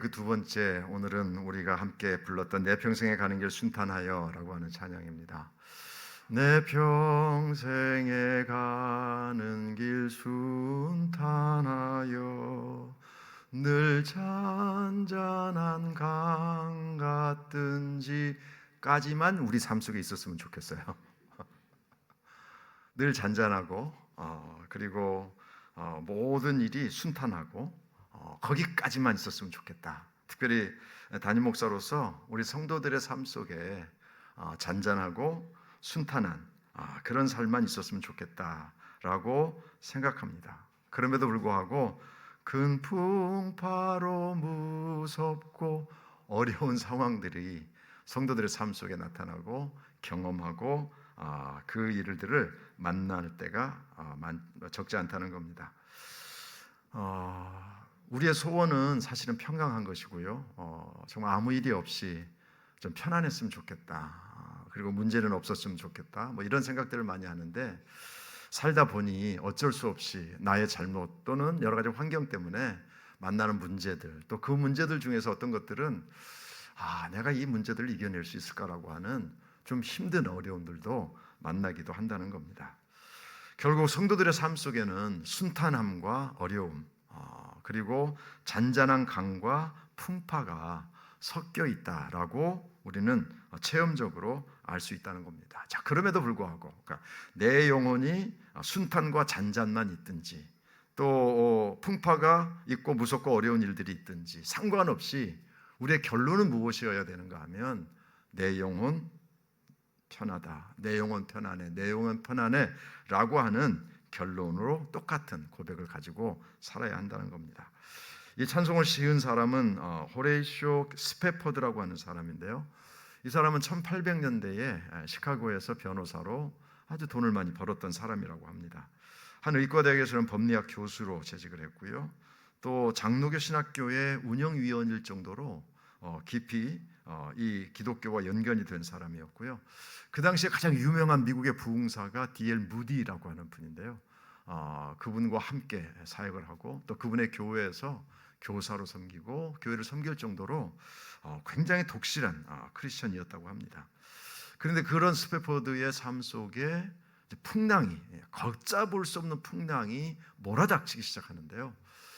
그 두 번째 오늘은 우리가 함께 불렀던 내 평생에 가는 길 순탄하여라고 하는 찬양입니다. 내 평생에 가는 길 순탄하여 늘 잔잔한 강 같든지까지만 우리 삶 속에 있었으면 좋겠어요. 늘 잔잔하고 어, 그리고 어, 모든 일이 순탄하고 어, 거기까지만 있었으면 좋겠다. 특별히 담임 목사로서 우리 성도들의 삶 속에 어, 잔잔하고 순탄한 아, 그런 삶만 있었으면 좋겠다라고 생각합니다. 그럼에도 불구하고 큰 풍파로 무섭고 어려운 상황들이 성도들의 삶 속에 나타나고 경험하고 아, 그 일들을 만날 때가 아, 많- 적지 않다는 겁니다. 어, 우리의 소원은 사실은 평강한 것이고요. 어, 정말 아무 일이 없이 좀 편안했으면 좋겠다. 어, 그리고 문제는 없었으면 좋겠다. 뭐 이런 생각들을 많이 하는데 살다 보니 어쩔 수 없이 나의 잘못 또는 여러 가지 환경 때문에 만나는 문제들 또 그 문제들 중에서 어떤 것들은 아 내가 이 문제들을 이겨낼 수 있을까라고 하는 좀 힘든 어려움들도 만나기도 한다는 겁니다. 결국 성도들의 삶 속에는 순탄함과 어려움 어, 그리고 잔잔한 강과 풍파가 섞여 있다라고 우리는 체험적으로 알 수 있다는 겁니다. 자 그럼에도 불구하고 그러니까 내 영혼이 순탄과 잔잔만 있든지 또 어, 풍파가 있고 무섭고 어려운 일들이 있든지 상관없이 우리의 결론은 무엇이어야 되는가 하면 내 영혼 편하다. 내 영혼 편안해. 내 영혼 편안해라고 하는 결론으로 똑같은 고백을 가지고 살아야 한다는 겁니다. 이 찬송을 시은 사람은 어, 호레이쇼 스페퍼드라고 하는 사람인데요. 이 사람은 1800년대에 시카고에서 변호사로 아주 돈을 많이 벌었던 사람이라고 합니다. 한 의과대학에서는 법리학 교수로 재직을 했고요. 또 장로교 신학교의 운영위원일 정도로 어, 깊이 어, 이 기독교와 연관이 된 사람이었고요. 그 당시에 가장 유명한 미국의 부흥사가 D.L. 무디라고 하는 분인데요. 어, 그분과 함께 사역을 하고 또 그분의 교회에서 교사로 섬기고 교회를 섬길 정도로 어, 굉장히 독실한 어, 크리스천이었다고 합니다. 그런데 그런 스페포드의 삶 속에 풍랑이 걷잡을 수 없는 풍랑이 몰아닥치기 시작하는데요.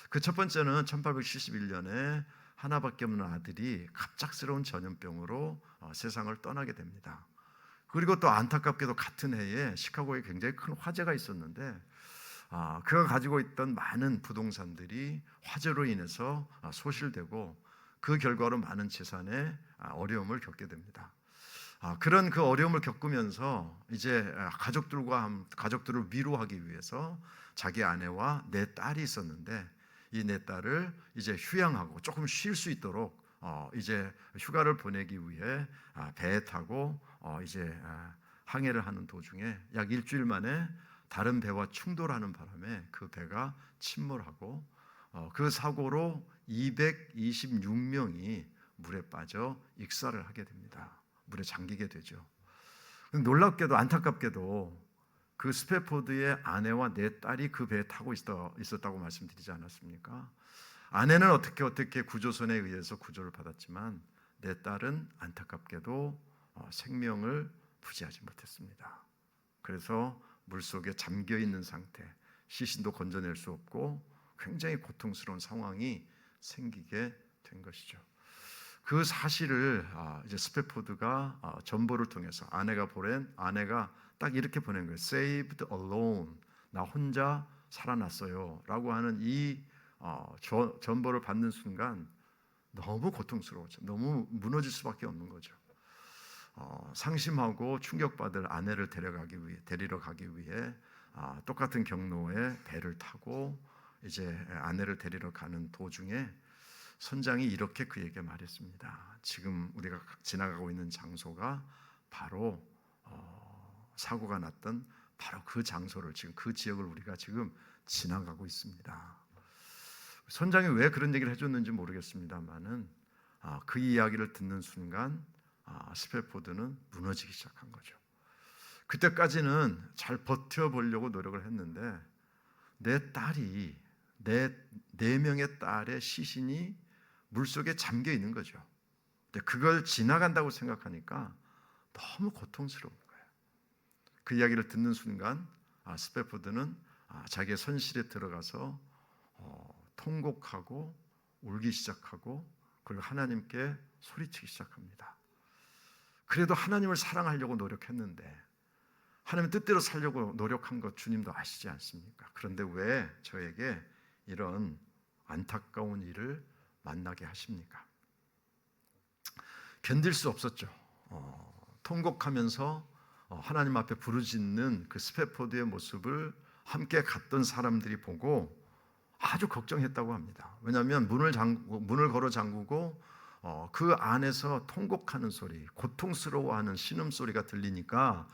그 첫 번째는 1871년에 하나밖에 없는 아들이 갑작스러운 전염병으로 어, 세상을 떠나게 됩니다. 그리고 또 안타깝게도 같은 해에 시카고에 굉장히 큰 화재가 있었는데 아, 그가 가지고 있던 많은 부동산들이 화재로 인해서 아, 소실되고 그 결과로 많은 재산에 아, 어려움을 겪게 됩니다. 아, 그런 그 어려움을 겪으면서 이제 아, 가족들과 함- 가족들을 위로하기 위해서 자기 아내와 내 딸이 있었는데 이 내 딸을 이제 휴양하고 조금 쉴 수 있도록 어, 이제 휴가를 보내기 위해 아, 배에 타고 어, 이제 아, 항해를 하는 도중에 약 일주일 만에 다른 배와 충돌하는 바람에 그 배가 침몰하고 어, 그 사고로 226명이 물에 빠져 익사를 하게 됩니다. 물에 잠기게 되죠. 놀랍게도 안타깝게도 그 스페포드의 아내와 내 딸이 그 배에 타고 있었다고 말씀드리지 않았습니까? 아내는 어떻게 어떻게 구조선에 의해서 구조를 받았지만 내 딸은 안타깝게도 어, 생명을 부지하지 못했습니다. 그래서 물 속에 잠겨 있는 상태, 시신도 건져낼 수 없고 굉장히 고통스러운 상황이 생기게 된 것이죠. 그 사실을 아, 이제 스페포드가 아, 전보를 통해서 아내가 보낸 아내가 딱 이렇게 보낸 거예요. Saved alone. 나 혼자 살아났어요 라고 하는 이 어, 저- 전보를 받는 순간 너무 고통스러웠죠. 너무 무너질 수밖에 없는 거죠. 어, 상심하고 충격받을 아내를 데려가기 위해 데리러 가기 위해 아, 똑같은 경로에 배를 타고 이제 아내를 데리러 가는 도중에 선장이 이렇게 그에게 말했습니다. 지금 우리가 지나가고 있는 장소가 바로 어, 사고가 났던 바로 그 장소를 지금 그 지역을 우리가 지금 지나가고 있습니다. 선장이 왜 그런 얘기를 해줬는지 모르겠습니다만은 아, 그 이야기를 듣는 순간 아, 스페포드는 무너지기 시작한 거죠. 그때까지는 잘 버텨보려고 노력을 했는데 내 딸이 내 네 명의 딸의 시신이 물 속에 잠겨 있는 거죠. 근데 그걸 지나간다고 생각하니까 너무 고통스러운 거예요. 그 이야기를 듣는 순간 아, 스페포드는 아, 자기의 손실에 들어가서 어, 통곡하고 울기 시작하고 그리고 하나님께 소리치기 시작합니다. 그래도 하나님을 사랑하려고 노력했는데 하나님 뜻대로 살려고 노력한 것 주님도 아시지 않습니까? 그런데 왜 저에게 이런 안타까운 일을 만나게 하십니까? 견딜 수 없었죠. 어, 통곡하면서 어, 하나님 앞에 부르짖는 그 스페포드의 모습을 함께 갔던 사람들이 보고 아주 걱정했다고 합니다. 왜냐하면 문을 잠고 문을 걸어 잠그고 어, 그 안에서 통곡하는 소리, 고통스러워하는 신음 소리가 들리니까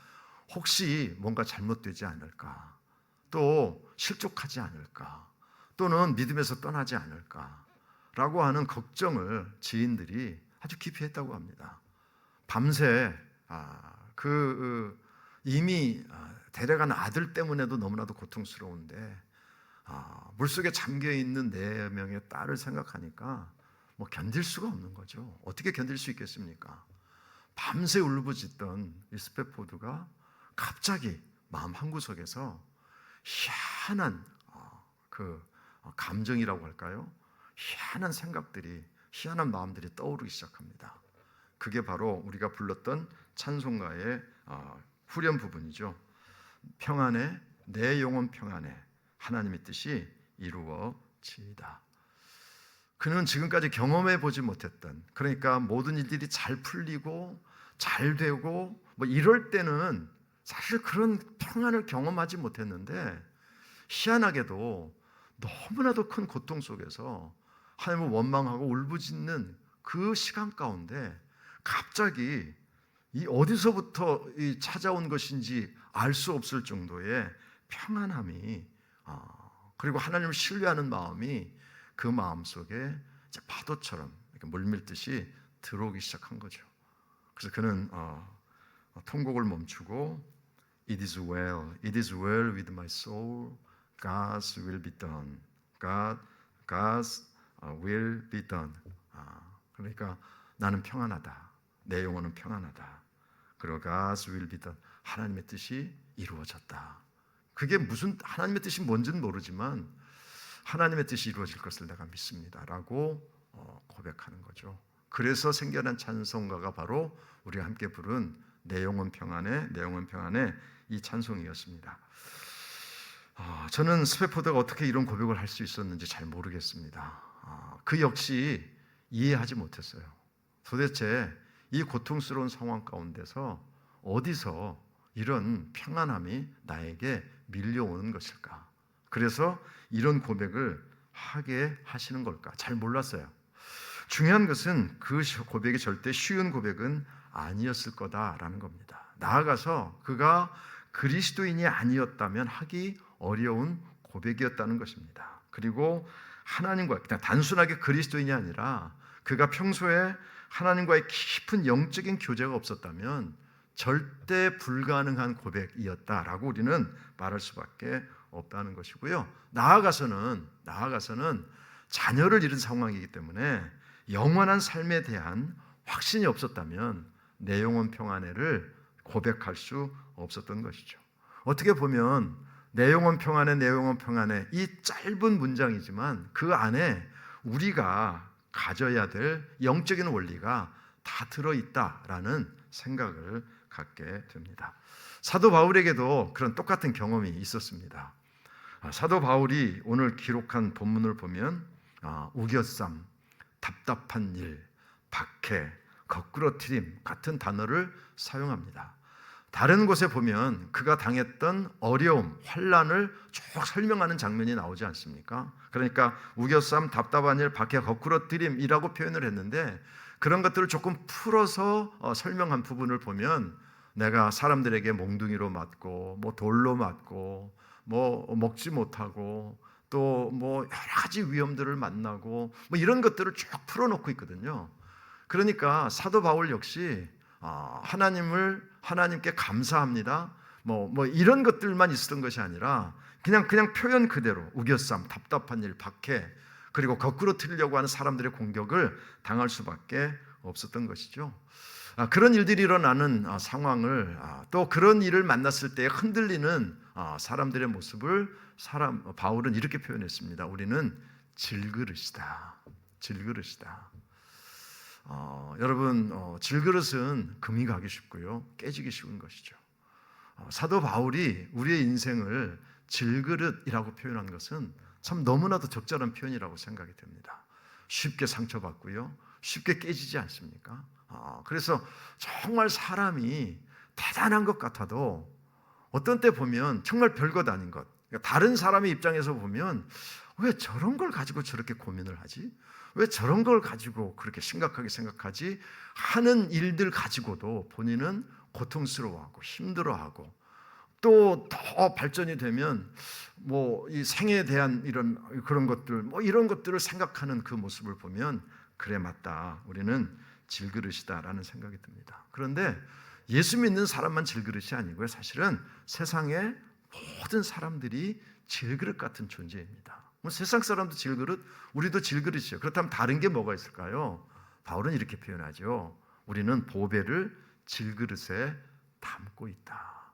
혹시 뭔가 잘못되지 않을까, 또 실족하지 않을까, 또는 믿음에서 떠나지 않을까라고 하는 걱정을 지인들이 아주 깊이 했다고 합니다. 밤새 아, 그 이미 아, 데려간 아들 때문에도 너무나도 고통스러운데 아, 물속에 잠겨 있는 네 명의 딸을 생각하니까 뭐 견딜 수가 없는 거죠. 어떻게 견딜 수 있겠습니까? 밤새 울부짖던 이 스페포드가 갑자기 마음 한 구석에서 희한한 어, 그 감정이라고 할까요? 희한한 생각들이 희한한 마음들이 떠오르기 시작합니다. 그게 바로 우리가 불렀던 찬송가의 어, 후렴 부분이죠. 평안에 내 영혼 평안에 하나님의 뜻이 이루어지이다. 그는 지금까지 경험해 보지 못했던 그러니까 모든 일들이 잘 풀리고 잘 되고 뭐 이럴 때는 사실 그런 평안을 경험하지 못했는데 희한하게도 너무나도 큰 고통 속에서 하나님을 원망하고 울부짖는 그 시간 가운데 갑자기 이 어디서부터 이 찾아온 것인지 알 수 없을 정도의 평안함이 어, 그리고 하나님을 신뢰하는 마음이 그 마음 속에 파도처럼 물밀듯이 들어오기 시작한 거죠. 그래서 그는 어, 통곡을 멈추고 It is well, it is well with my soul. God's will be done. God, God's will be done. 아, 그러니까 나는 평안하다. 내 영혼은 평안하다. 그리고 God's will be done. 하나님의 뜻이 이루어졌다. 그게 무슨 하나님의 뜻이 뭔지는 모르지만 하나님의 뜻이 이루어질 것을 내가 믿습니다라고 어, 고백하는 거죠. 그래서 생겨난 찬송가가 바로 우리가 함께 부른 내 영혼 평안에 내 영혼 평안에 이 찬송이었습니다. 어, 저는 스페포드가 어떻게 이런 고백을 할 수 있었는지 잘 모르겠습니다. 어, 그 역시 이해하지 못했어요. 도대체 이 고통스러운 상황 가운데서 어디서 이런 평안함이 나에게 밀려오는 것일까? 그래서 이런 고백을 하게 하시는 걸까? 잘 몰랐어요. 중요한 것은 그 고백이 절대 쉬운 고백은 아니었을 거다라는 겁니다. 나아가서 그가 그리스도인이 아니었다면 하기 어려운 고백이었다는 것입니다. 그리고 하나님과 그냥 단순하게 그리스도인이 아니라 그가 평소에 하나님과의 깊은 영적인 교제가 없었다면 절대 불가능한 고백이었다라고 우리는 말할 수밖에 없다는 것이고요. 나아가서는 나아가서는 자녀를 잃은 상황이기 때문에 영원한 삶에 대한 확신이 없었다면 내 영혼 평안회를 고백할 수 없었던 것이죠. 어떻게 보면 내 영혼 평안에 내 영혼 평안에 이 짧은 문장이지만 그 안에 우리가 가져야 될 영적인 원리가 다 들어 있다라는 생각을 갖게 됩니다. 사도 바울에게도 그런 똑같은 경험이 있었습니다. 아, 사도 바울이 오늘 기록한 본문을 보면 아, 우겨쌈, 답답한 일, 박해, 거꾸러뜨림 같은 단어를 사용합니다. 다른 곳에 보면 그가 당했던 어려움, 환란을 쭉 설명하는 장면이 나오지 않습니까? 그러니까 우겨쌈, 답답한 일, 박해, 거꾸러뜨림이라고 표현을 했는데 그런 것들을 조금 풀어서 어, 설명한 부분을 보면 내가 사람들에게 몽둥이로 맞고 뭐 돌로 맞고 뭐 먹지 못하고 또 뭐 여러 가지 위험들을 만나고 뭐 이런 것들을 쭉 풀어놓고 있거든요. 그러니까 사도 바울 역시 아, 하나님을 하나님께 감사합니다. 뭐, 뭐 이런 것들만 있었던 것이 아니라 그냥 그냥 표현 그대로 우겨쌈, 답답한 일, 박해 그리고 거꾸로 틀리려고 하는 사람들의 공격을 당할 수밖에 없었던 것이죠. 아, 그런 일들이 일어나는 아, 상황을 아, 또 그런 일을 만났을 때 흔들리는 아, 사람들의 모습을 사람 바울은 이렇게 표현했습니다. 우리는 질그릇이다. 질그릇이다. 어, 여러분 어, 질그릇은 금이 가기 쉽고요 깨지기 쉬운 것이죠. 어, 사도 바울이 우리의 인생을 질그릇이라고 표현한 것은 참 너무나도 적절한 표현이라고 생각이 됩니다. 쉽게 상처받고요, 쉽게 깨지지 않습니까? 어, 그래서 정말 사람이 대단한 것 같아도 어떤 때 보면 정말 별것 아닌 것. 그러니까 다른 사람의 입장에서 보면 왜 저런 걸 가지고 저렇게 고민을 하지? 왜 저런 걸 가지고 그렇게 심각하게 생각하지? 하는 일들 가지고도 본인은 고통스러워하고 힘들어하고 또 더 발전이 되면 뭐 이 생에 대한 이런 그런 것들 뭐 이런 것들을 생각하는 그 모습을 보면 그래 맞다. 우리는 질그릇이다라는 생각이 듭니다. 그런데 예수 믿는 사람만 질그릇이 아니고요. 사실은 세상의 모든 사람들이 질그릇 같은 존재입니다. 뭐 세상 사람도 질그릇, 우리도 질그릇이요. 그렇다면 다른 게 뭐가 있을까요? 바울은 이렇게 표현하죠. 우리는 보배를 질그릇에 담고 있다.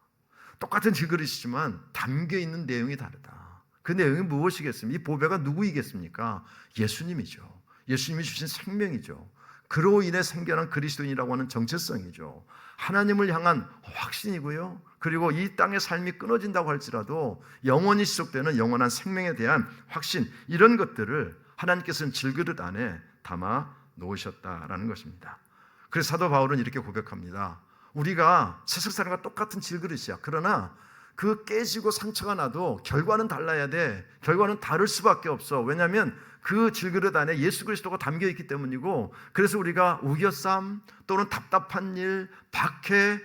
똑같은 질그릇이지만 담겨 있는 내용이 다르다. 그 내용이 무엇이겠습니까? 이 보배가 누구이겠습니까? 예수님이죠. 예수님이 주신 생명이죠. 그로 인해 생겨난 그리스도인이라고 하는 정체성이죠. 하나님을 향한 확신이고요. 그리고 이 땅의 삶이 끊어진다고 할지라도 영원히 지속되는 영원한 생명에 대한 확신 이런 것들을 하나님께서는 질그릇 안에 담아 놓으셨다라는 것입니다. 그래서 사도 바울은 이렇게 고백합니다. 우리가 세상 사람과 똑같은 질그릇이야. 그러나 그 깨지고 상처가 나도 결과는 달라야 돼. 결과는 다를 수밖에 없어. 왜냐하면 그 질그릇 안에 예수 그리스도가 담겨 있기 때문이고 그래서 우리가 우겨쌈 또는 답답한 일, 박해,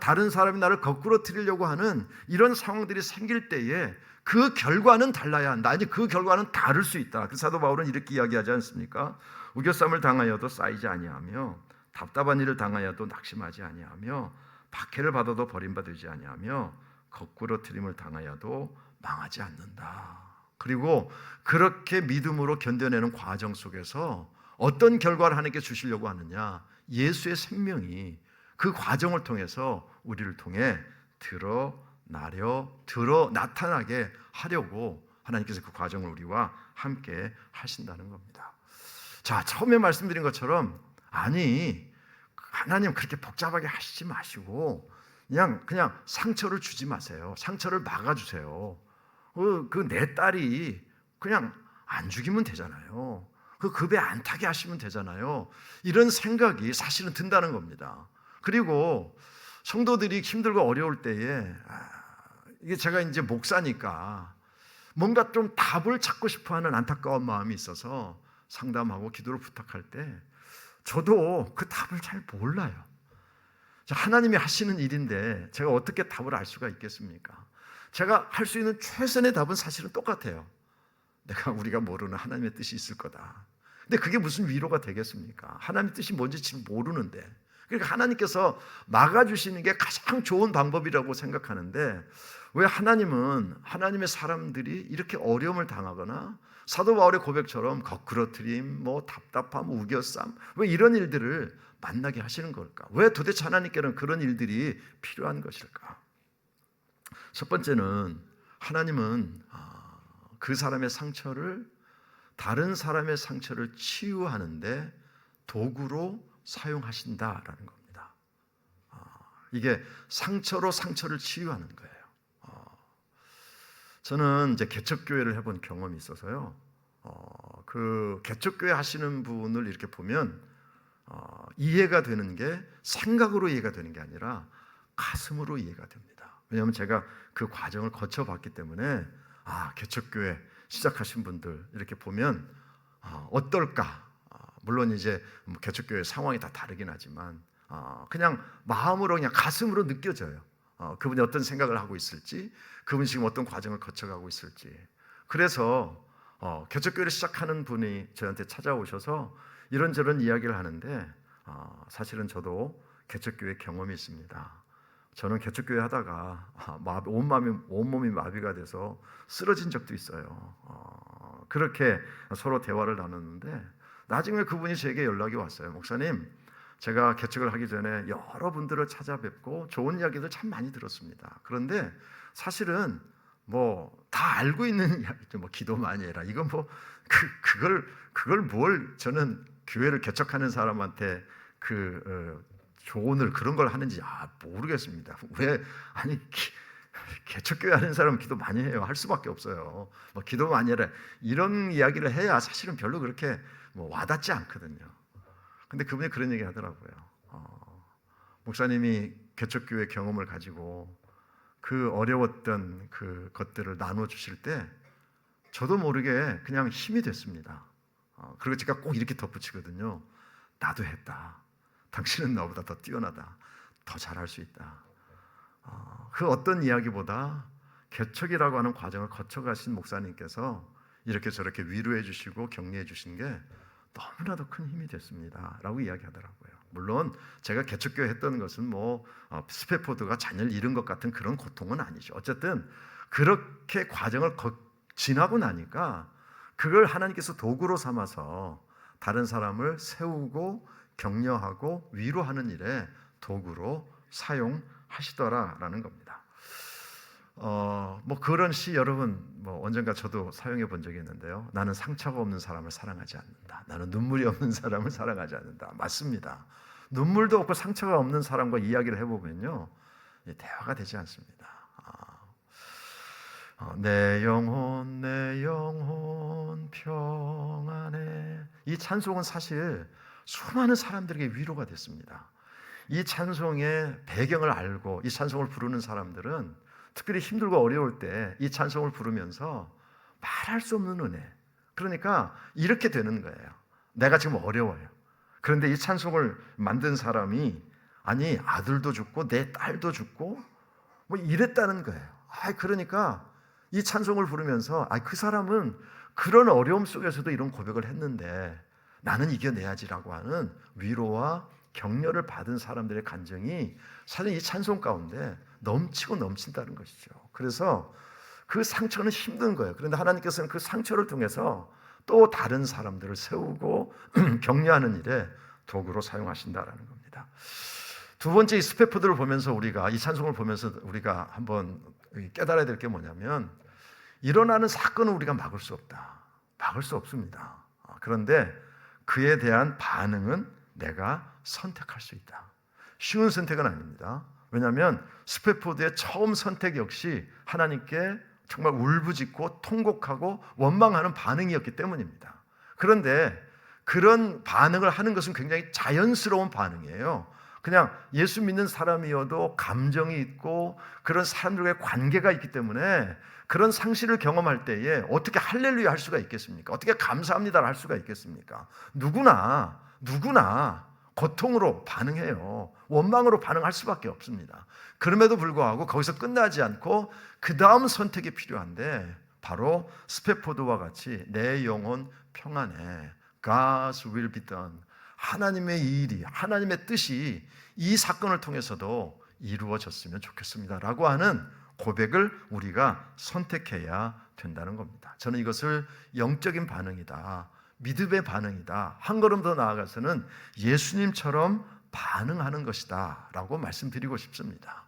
다른 사람이 나를 거꾸로 틀리려고 하는 이런 상황들이 생길 때에 그 결과는 달라야 한다. 아니 그 결과는 다를 수 있다. 그 사도 바울은 이렇게 이야기하지 않습니까? 우겨쌈을 당하여도 쌓이지 아니하며 답답한 일을 당하여도 낙심하지 아니하며 박해를 받아도 버림받지 아니하며 거꾸로 트림을 당하여도 망하지 않는다. 그리고 그렇게 믿음으로 견뎌내는 과정 속에서 어떤 결과를 하나님께 주시려고 하느냐? 예수의 생명이 그 과정을 통해서 우리를 통해 드러나려 드러 나타나게 하려고 하나님께서 그 과정을 우리와 함께 하신다는 겁니다. 자, 처음에 말씀드린 것처럼 아니 하나님 그렇게 복잡하게 하시지 마시고 그냥 그냥 상처를 주지 마세요. 상처를 막아 주세요. 그내 딸이 그냥 안 죽이면 되잖아요. 그 급에 안 타게 하시면 되잖아요. 이런 생각이 사실은 든다는 겁니다. 그리고 성도들이 힘들고 어려울 때에 아, 이게 제가 이제 목사니까 뭔가 좀 답을 찾고 싶어하는 안타까운 마음이 있어서 상담하고 기도를 부탁할 때 저도 그 답을 잘 몰라요. 하나님이 하시는 일인데 제가 어떻게 답을 알 수가 있겠습니까? 제가 할 수 있는 최선의 답은 사실은 똑같아요. 내가 우리가 모르는 하나님의 뜻이 있을 거다. 근데 그게 무슨 위로가 되겠습니까? 하나님의 뜻이 뭔지 지금 모르는데. 그러니까 하나님께서 막아주시는 게 가장 좋은 방법이라고 생각하는데 왜 하나님은 하나님의 사람들이 이렇게 어려움을 당하거나 사도 바울의 고백처럼 거꾸러뜨림, 뭐 답답함, 우겨쌈, 왜 이런 일들을 만나게 하시는 걸까? 왜 도대체 하나님께는 그런 일들이 필요한 것일까? 첫 번째는 하나님은 아, 그 사람의 상처를 다른 사람의 상처를 치유하는데 도구로 사용하신다라는 겁니다. 아, 이게 상처로 상처를 치유하는 거예요. 저는 이제 개척교회를 해본 경험이 있어서요. 어, 그 개척교회 하시는 분을 이렇게 보면 어, 이해가 되는 게 생각으로 이해가 되는 게 아니라 가슴으로 이해가 됩니다. 왜냐하면 제가 그 과정을 거쳐봤기 때문에 아 개척교회 시작하신 분들 이렇게 보면 어, 어떨까? 어, 물론 이제 뭐 개척교회 상황이 다 다르긴 하지만 어, 그냥 마음으로 그냥 가슴으로 느껴져요. 어, 그분이 어떤 생각을 하고 있을지, 그분이 지금 어떤 과정을 거쳐가고 있을지. 그래서 어, 개척교회를 시작하는 분이 저한테 찾아오셔서 이런저런 이야기를 하는데 어, 사실은 저도 개척교회 경험이 있습니다. 저는 개척교회 하다가 아, 온 마음이 온 몸이 마비가 돼서 쓰러진 적도 있어요. 어, 그렇게 서로 대화를 나눴는데 나중에 그분이 제게 연락이 왔어요. 목사님, 제가 개척을 하기 전에 여러분들을 찾아뵙고 좋은 이야기들 참 많이 들었습니다. 그런데 사실은 뭐 다 알고 있는 이야기죠. 뭐 기도 많이 해라. 이건 뭐 그, 그걸 그걸 뭘 저는 교회를 개척하는 사람한테 그 어, 조언을 그런 걸 하는지 아 모르겠습니다. 왜 아니 기, 개척교회 하는 사람은 기도 많이 해요. 할 수밖에 없어요. 뭐 기도 많이 해라 이런 이야기를 해야 사실은 별로 그렇게 뭐 와닿지 않거든요. 근데 그분이 그런 얘기 하더라고요. 어, 목사님이 개척교회 경험을 가지고 그 어려웠던 그 것들을 나눠 주실 때 저도 모르게 그냥 힘이 됐습니다. 어, 그리고 제가 꼭 이렇게 덧붙이거든요. 나도 했다. 당신은 나보다 더 뛰어나다. 더 잘할 수 있다. 어, 그 어떤 이야기보다 개척이라고 하는 과정을 거쳐가신 목사님께서 이렇게 저렇게 위로해 주시고 격려해 주신 게 너무나도 큰 힘이 됐습니다. 라고 이야기하더라고요. 물론 제가 개척교회 했던 것은 뭐 어, 스페포드가 자녀를 잃은 것 같은 그런 고통은 아니죠. 어쨌든 그렇게 과정을 거, 지나고 나니까 그걸 하나님께서 도구로 삼아서 다른 사람을 세우고 격려하고 위로하는 일에 도구로 사용하시더라라는 겁니다. 어, 뭐 그런 시 여러분 뭐 언젠가 저도 사용해 본 적이 있는데요. 나는 상처가 없는 사람을 사랑하지 않는다. 나는 눈물이 없는 사람을 사랑하지 않는다. 맞습니다. 눈물도 없고 상처가 없는 사람과 이야기를 해보면요, 대화가 되지 않습니다. 아, 어, 내 영혼, 내 영혼 평안해. 이 찬송은 사실 수많은 사람들에게 위로가 됐습니다. 이 찬송의 배경을 알고 이 찬송을 부르는 사람들은 특별히 힘들고 어려울 때 이 찬송을 부르면서 말할 수 없는 은혜. 그러니까 이렇게 되는 거예요. 내가 지금 어려워요. 그런데 이 찬송을 만든 사람이 아니 아들도 죽고 내 딸도 죽고 뭐 이랬다는 거예요. 아 그러니까 이 찬송을 부르면서 아 그 사람은 그런 어려움 속에서도 이런 고백을 했는데 나는 이겨내야지라고 하는 위로와 격려를 받은 사람들의 감정이 사실 이 찬송 가운데 넘치고 넘친다는 것이죠. 그래서 그 상처는 힘든 거예요. 그런데 하나님께서는 그 상처를 통해서 또 다른 사람들을 세우고 격려하는 일에 도구로 사용하신다라는 겁니다. 두 번째 이 스페프들을 보면서 우리가 이 찬송을 보면서 우리가 한번 깨달아야 될 게 뭐냐면 일어나는 사건은 우리가 막을 수 없다. 막을 수 없습니다. 그런데 그에 대한 반응은 내가 선택할 수 있다. 쉬운 선택은 아닙니다. 왜냐하면 스페포드의 처음 선택 역시 하나님께 정말 울부짖고 통곡하고 원망하는 반응이었기 때문입니다. 그런데 그런 반응을 하는 것은 굉장히 자연스러운 반응이에요. 그냥 예수 믿는 사람이어도 감정이 있고 그런 사람들과의 관계가 있기 때문에 그런 상실을 경험할 때에 어떻게 할렐루야 할 수가 있겠습니까? 어떻게 감사합니다를 할 수가 있겠습니까? 누구나 누구나 고통으로 반응해요. 원망으로 반응할 수밖에 없습니다. 그럼에도 불구하고 거기서 끝나지 않고 그 다음 선택이 필요한데 바로 스페포드와 같이 내 영혼 평안해. God's will be done. 하나님의 일이, 하나님의 뜻이 이 사건을 통해서도 이루어졌으면 좋겠습니다. 라고 하는 고백을 우리가 선택해야 된다는 겁니다. 저는 이것을 영적인 반응이다. 믿음의 반응이다. 한 걸음 더 나아가서는 예수님처럼 반응하는 것이다. 라고 말씀드리고 싶습니다.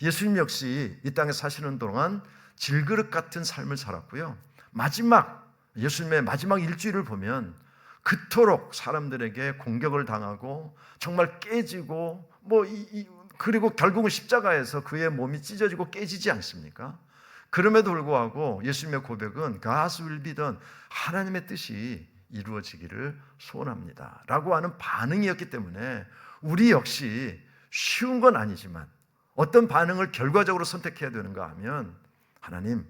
예수님 역시 이 땅에 사시는 동안 질그릇 같은 삶을 살았고요. 마지막, 예수님의 마지막 일주일을 보면 그토록 사람들에게 공격을 당하고 정말 깨지고 뭐 이, 이, 그리고 결국은 십자가에서 그의 몸이 찢어지고 깨지지 않습니까? 그럼에도 불구하고 예수님의 고백은 done. 하나님의 뜻이 이루어지기를 소원합니다. 라고 하는 반응이었기 때문에 우리 역시 쉬운 건 아니지만 어떤 반응을 결과적으로 선택해야 되는가 하면 하나님,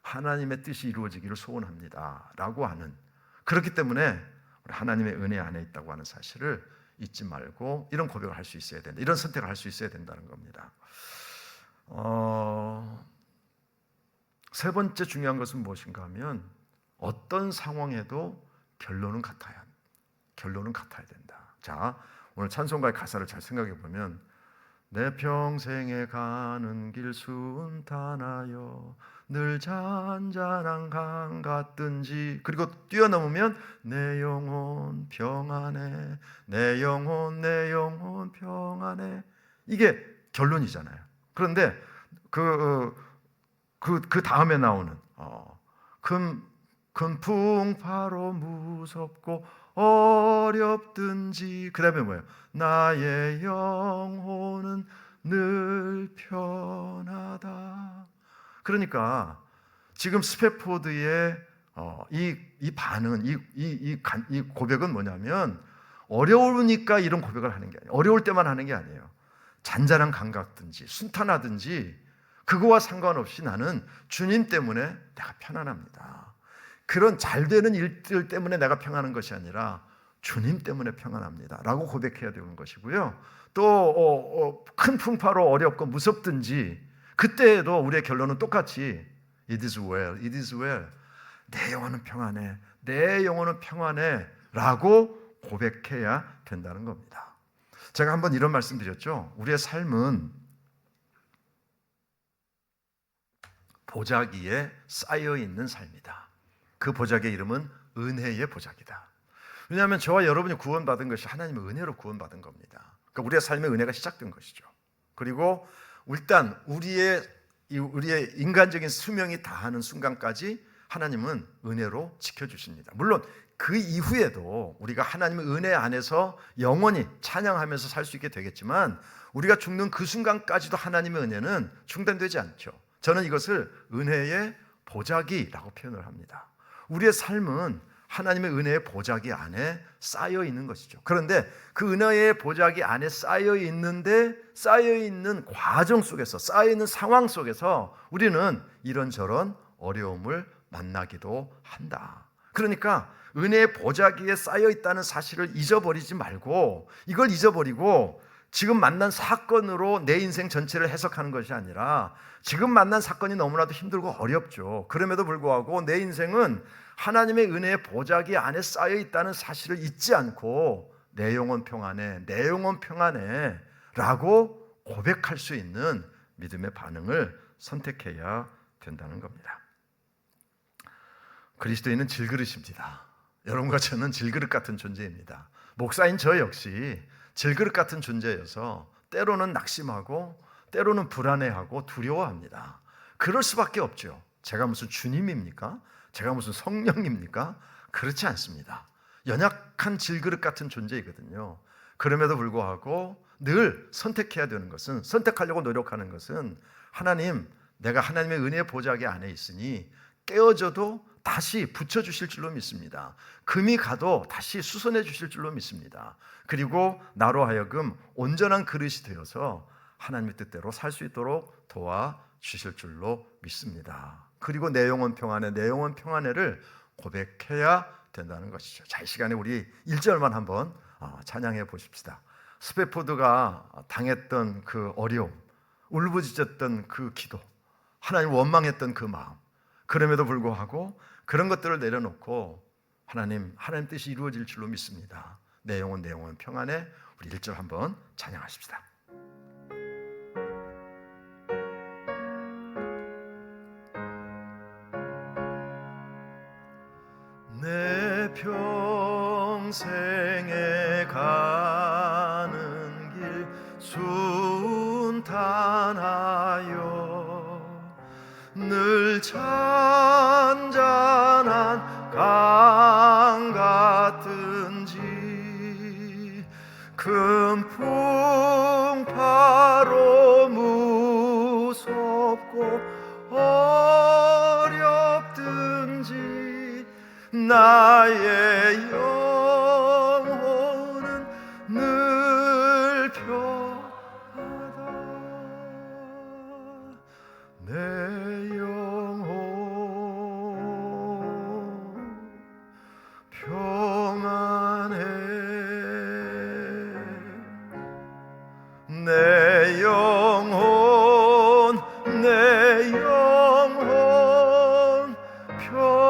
하나님의 뜻이 이루어지기를 소원합니다. 라고 하는 그렇기 때문에 하나님의 은혜 안에 있다고 하는 사실을 잊지 말고 이런 고백을 할 수 있어야 된다. 이런 선택을 할 수 있어야 된다는 겁니다. 어, 세 번째 중요한 것은 무엇인가 하면 어떤 상황에도 결론은 같아야 결론은 같아야 된다. 자, 오늘 찬송가의 가사를 잘 생각해 보면 내 평생에 가는 길 순탄하여 늘 잔잔한 강 같든지 그리고 뛰어넘으면 내 영혼 평안해 내 영혼 내 영혼 평안해 이게 결론이잖아요. 그런데 그 그, 그 다음에 나오는 어, 금 금풍 바로 무섭고 어렵든지 그다음에 뭐예요? 나의 영혼은 늘 편하다. 그러니까 지금 스페포드의 어, 이, 이 반응은 이, 이, 이, 고백은 뭐냐면 어려우니까 이런 고백을 하는 게 아니에요. 어려울 때만 하는 게 아니에요. 잔잔한 감각든지 순탄하든지 그거와 상관없이 나는 주님 때문에 내가 편안합니다. 그런 잘 되는 일들 때문에 내가 평안한 것이 아니라 주님 때문에 평안합니다. 라고 고백해야 되는 것이고요. 또큰 풍파로 어렵고 무섭든지 그때에도 우리의 결론은 똑같이 It is well, it is well. 내 영혼은 평안해. 내 영혼은 평안해. 라고 고백해야 된다는 겁니다. 제가 한번 이런 말씀 드렸죠. 우리의 삶은 보자기에 쌓여 있는 삶이다. 그 보자기의 이름은 은혜의 보자기다. 왜냐하면 저와 여러분이 구원받은 것이 하나님의 은혜로 구원받은 겁니다. 그러니까 우리의 삶의 은혜가 시작된 것이죠. 그리고 일단 우리의 이 우리의 인간적인 수명이 다하는 순간까지 하나님은 은혜로 지켜 주십니다. 물론 그 이후에도 우리가 하나님의 은혜 안에서 영원히 찬양하면서 살 수 있게 되겠지만 우리가 죽는 그 순간까지도 하나님의 은혜는 중단되지 않죠. 저는 이것을 은혜의 보자기라고 표현을 합니다. 우리의 삶은 하나님의 은혜의 보자기 안에 쌓여 있는 것이죠. 그런데 그 은혜의 보자기 안에 쌓여 있는데 쌓여 있는 과정 속에서 쌓여 있는 상황 속에서 우리는 이런저런 어려움을 만나기도 한다. 그러니까 은혜의 보자기에 쌓여 있다는 사실을 잊어버리지 말고 이걸 잊어버리고 지금 만난 사건으로 내 인생 전체를 해석하는 것이 아니라 지금 만난 사건이 너무나도 힘들고 어렵죠. 그럼에도 불구하고 내 인생은 하나님의 은혜의 보자기 안에 쌓여 있다는 사실을 잊지 않고 내 영혼 평안해, 내 영혼 평안해 라고 고백할 수 있는 믿음의 반응을 선택해야 된다는 겁니다. 그리스도인은 질그릇입니다. 여러분과 저는 질그릇 같은 존재입니다. 목사인 저 역시 질그릇 같은 존재여서 때로는 낙심하고 때로는 불안해하고 두려워합니다. 그럴 수밖에 없죠. 제가 무슨 주님입니까? 제가 무슨 성령입니까? 그렇지 않습니다. 연약한 질그릇 같은 존재이거든요. 그럼에도 불구하고 늘 선택해야 되는 것은 선택하려고 노력하는 것은 하나님 내가 하나님의 은혜 보좌기 안에 있으니 깨어져도 다시 붙여 주실 줄로 믿습니다. 금이 가도 다시 수선해 주실 줄로 믿습니다. 그리고 나로 하여금 온전한 그릇이 되어서 하나님의 뜻대로 살 수 있도록 도와 주실 줄로 믿습니다. 그리고 내 영혼 평안에 내 영혼 평안에를 고백해야 된다는 것이죠. 자, 이 시간에 우리 1절만 한번 어, 찬양해 보십시다. 스페포드가 당했던 그 어려움, 울부짖었던 그 기도, 하나님 원망했던 그 마음, 그럼에도 불구하고 그런 것들을 내려놓고 하나님, 하나님 뜻이 이루어질 줄로 믿습니다. 내 영혼, 내 영혼 평안에 우리 1절 한번 찬양하십시다. 평생에 가는 길 내 영혼 평안해 내 영혼 내 영혼 평안해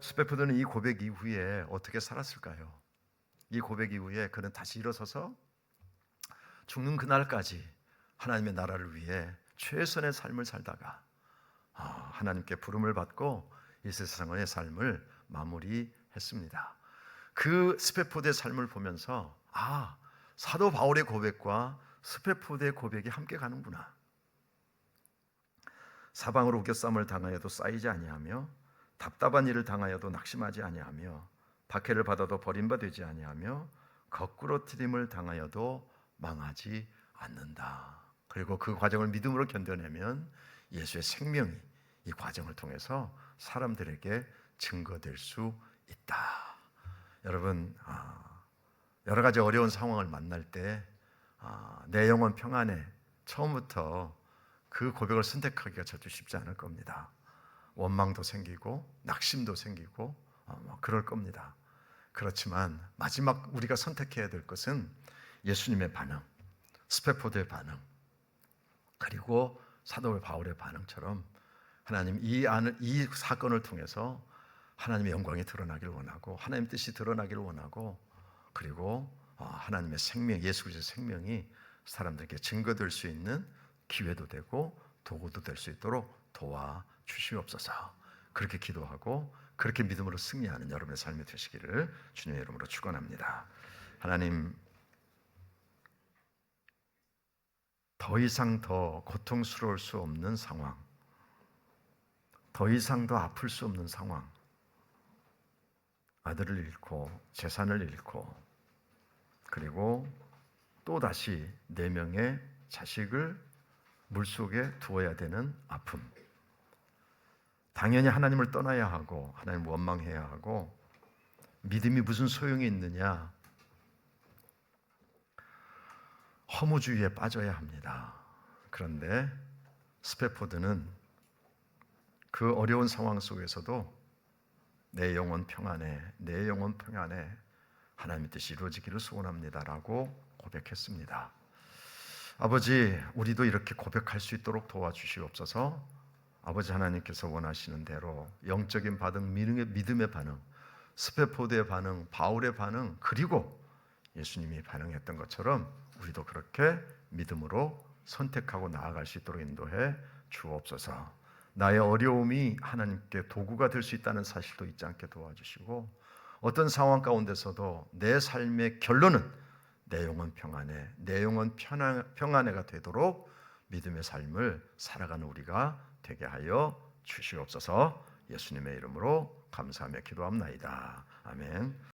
스페프드는 이 고백 이후에 어떻게 살았을까요? 이 고백 이후에 그는 다시 일어서서 죽는 그날까지 하나님의 나라를 위해 최선의 삶을 살다가 아, 하나님께 부름을 받고 이 세상의 삶을 마무리했습니다. 그 스페포드의 삶을 보면서 아 사도 바울의 고백과 스페포드의 고백이 함께 가는구나. 사방으로 우겨쌈을 당하여도 쌓이지 아니하며 답답한 일을 당하여도 낙심하지 아니하며 박해를 받아도 버림받지 아니하며 거꾸로 트림을 당하여도 망하지 않는다. 그리고 그 과정을 믿음으로 견뎌내면 예수의 생명이 이 과정을 통해서 사람들에게 증거될 수 있다. 여러분 아, 여러 가지 어려운 상황을 만날 때 아, 내 영혼 평안에 처음부터 그 고백을 선택하기가 절대 쉽지 않을 겁니다. 원망도 생기고 낙심도 생기고 어, 뭐 그럴 겁니다. 그렇지만 마지막 우리가 선택해야 될 것은 예수님의 반응, 스페포드의 반응, 그리고 사도 바울의 반응처럼 하나님 이 안을 이 사건을 통해서 하나님의 영광이 드러나길 원하고 하나님 뜻이 드러나길 원하고 그리고 어, 하나님의 생명 예수 그리스도의 생명이 사람들에게 증거될 수 있는 기회도 되고 도구도 될 수 있도록 도와 주시옵소서. 그렇게 기도하고 그렇게 믿음으로 승리하는 여러분의 삶이 되시기를 주님의 이름으로 축원합니다. 하나님 더 이상 더 고통스러울 수 없는 상황, 더 이상 더 아플 수 없는 상황, 아들을 잃고 재산을 잃고 그리고 또 다시 네 명의 자식을 물 속에 두어야 되는 아픔. 당연히 하나님을 떠나야 하고 하나님 원망해야 하고 믿음이 무슨 소용이 있느냐? 허무주의에 빠져야 합니다. 그런데 스페포드는 그 어려운 상황 속에서도 내 영혼 평안에 내 영혼 평안에 하나님의 뜻이 이루어지기를 소원합니다라고 고백했습니다. 아버지, 우리도 이렇게 고백할 수 있도록 도와주시옵소서. 아버지 하나님께서 원하시는 대로 영적인 반응, 믿음의, 반응, 스페포드의 반응, 바울의 반응, 그리고 예수님이 반응했던 것처럼 우리도 그렇게 믿음으로 선택하고 나아갈 수 있도록 인도해 주옵소서. 나의 어려움이 하나님께 도구가 될 수 있다는 사실도 잊지 않게 도와주시고 어떤 상황 가운데서도 내 삶의 결론은 내 영혼 평안에 내 영혼 편안, 평안해가 되도록 믿음의 삶을 살아가는 우리가 되게 하여 주시옵소서 예수님의 이름으로 감사하며 기도합나이다. 아멘.